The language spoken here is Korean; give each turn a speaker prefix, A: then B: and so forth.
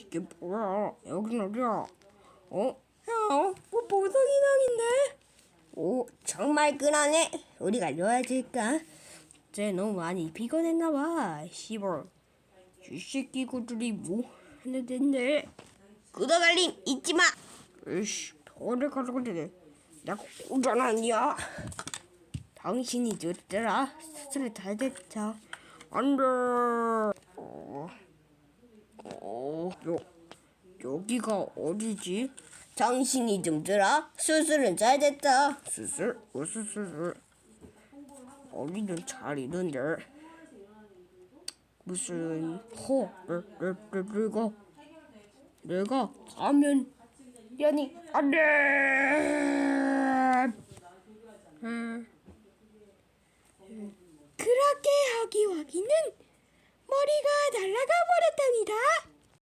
A: 이게 뭐야? 여긴 어디야? 어? 야, 뭐 보석 인왕인데? 오, 정말 끈하네. 우리가 놓아줄까? 쟤 너무 많이 피곤했나봐. 시벌. 이 새끼들이 뭐 하는데? 구독 알림 잊지 마. 에이씨, 어디 가서 그래? 나 고전 아니야. 당신이 늦더라. 스스로 잘 됐자. 안 돼. 어, 어, 여, 여기가 어디지? 당신이 좀 들어. 수술은 잘 됐다. 수술? 무슨 수술? 어디는 잘 있는데. 무슨 허? 내, 내가 내가 가면 연이 안 돼. 음. 그렇게 하기 와기는 머리가 버렸답니다.